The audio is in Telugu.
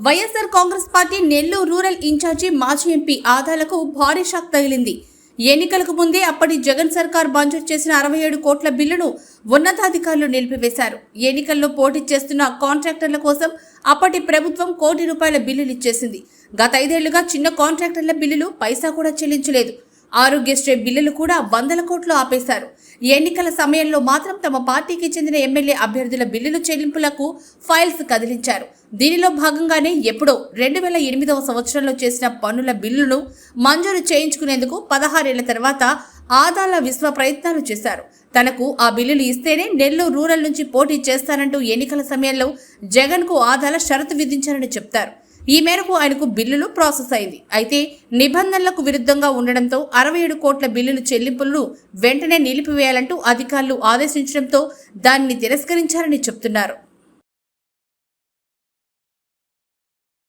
YSR Congress party Nellore rural incharge మాజీ ఎంపీ ఆదాలకు భారీ షాక్ తగిలింది. ఎన్నికలకు ముందే అప్పటి జగన్ సర్కార్ మంజూరు చేసిన అరవై ఏడు కోట్ల బిల్లును ఉన్నతాధికారులు నిలిపివేశారు. ఎన్నికల్లో పోటీ చేస్తున్న కాంట్రాక్టర్ల కోసం అప్పటి ప్రభుత్వం కోటి రూపాయల బిల్లులు ఇచ్చేసింది. గత ఐదేళ్ళుగా చిన్న కాంట్రాక్టర్ల బిల్లులు పైసా కూడా చెల్లించలేదు. ఆరోగ్యశ్రీ బిల్లులు కూడా వందల కోట్లు ఆపేశారు. ఎన్నికల సమయంలో మాత్రం తమ పార్టీకి చెందిన ఎమ్మెల్యే అభ్యర్థుల బిల్లుల చెల్లింపులకు ఫైల్స్ కదిలించారు. దీనిలో భాగంగానే ఎప్పుడో రెండు వేల ఎనిమిదవ సంవత్సరంలో చేసిన పన్నుల బిల్లును మంజూరు చేయించుకునేందుకు పదహారేళ్ళ తర్వాత ఆదాల విశ్వ ప్రయత్నాలు చేశారు. తనకు ఆ బిల్లులు ఇస్తేనే నెల్లూరు రూరల్ నుంచి పోటీ చేస్తానంటూ ఎన్నికల సమయంలో జగన్కు ఆదాల షరతు విధించారని చెప్తారు. ఈ మేరకు ఆయనకు బిల్లులు ప్రాసెస్ అయింది. అయితే నిబంధనలకు విరుద్ధంగా ఉండడంతో అరవై ఏడు కోట్ల బిల్లులు చెల్లింపులను వెంటనే నిలిపివేయాలంటూ అధికారులు ఆదేశించడంతో దానిని తిరస్కరించారని చెప్తున్నారు.